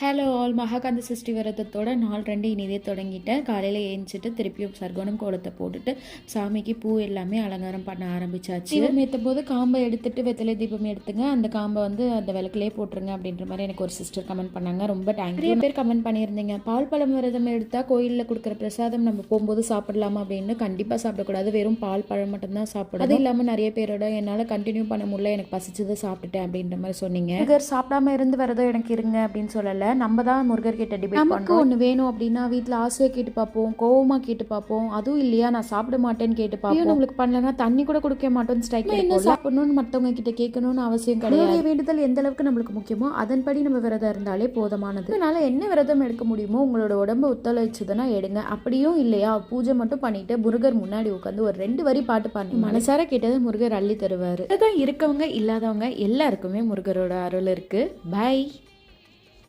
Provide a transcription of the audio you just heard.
Hello all Mahakanda Sashti விரதத்தோட நாள் ரெண்டு இனிதே தொடங்கிட்டேன் காலையில் ஏஞ்சிட்டு திருப்பியும் சர்க்கோணம் கோலத்தை போட்டுட்டு சாமிக்கு பூ எல்லாமே அலங்காரம் பண்ண ஆரம்பிச்சாச்சு. தீபம் ஏற்றும் போது காம்பை எடுத்துட்டு வெத்தலை தீபம் எடுத்துங்க. அந்த காம்பை வந்து அந்த விளக்குலேயே போட்டுருங்க அப்படின்ற மாதிரி எனக்கு ஒரு சிஸ்டர் கமெண்ட் பண்ணாங்க. ரொம்ப தேங்க் நிறைய பேர் கமெண்ட் பண்ணியிருந்தீங்க. பால் பழம் விரதம் எடுத்தால் கோயிலில் கொடுக்குற பிரசாதம் நம்ம போகும்போது சாப்பிடலாமா அப்படின்னு கண்டிப்பாக சாப்பிடக்கூடாது. வெறும் பால் பழம் மட்டும்தான் சாப்பிடணும். அது இல்லாமல் நிறைய பேரோட என்னால் கண்டினியூ பண்ண முடியல. எனக்கு பசிச்சதை சாப்பிட்டுட்டேன் அப்படின்ற மாதிரி சொன்னீங்க. சாப்பிடாம இருந்து விரதம் எனக்கு இருங்க அப்படின்னு சொல்லலை. நம்ம தான் முருகர் கிட்ட டிபேட் நமக்கு ஒன்று வேணும் அப்படின்னா வீட்டில் ஆசையாக கேட்டு பார்ப்போம் கோவமாக கேட்டு பார்ப்போம். அதுவும் இல்லையா நான் சாப்பிட மாட்டேன்னு கேட்டு பார்ப்போம். உங்களுக்கு பண்ணலன்னா தண்ணி கூட குடிக்க மாட்டோம்னு ஸ்ட்ரைக் என்ன சாப்பிடணும்னு மற்றவங்க கிட்ட கேட்கணும்னு அவசியம் கிடையாது. வேண்டுதல் எந்த அளவுக்கு நம்மளுக்கு முக்கியமோ அதன்படி நம்ம விரதம் இருந்தாலே போதுமானது. அதனால என்ன விரதம் எடுக்க முடியுமோ உங்களோட உடம்பு ஒத்துழைச்சதுன்னா எடுங்க. அப்படியும் இல்லையா பூஜை மட்டும் பண்ணிட்டு முருகர் முன்னாடி உட்காந்து ஒரு ரெண்டு வரி பாட்டு பாடி மனசார கேட்டதை முருகர் அள்ளி தருவாரு. அதான் இருக்கவங்க இல்லாதவங்க எல்லாருக்குமே முருகரோட அருள் இருக்கு. பை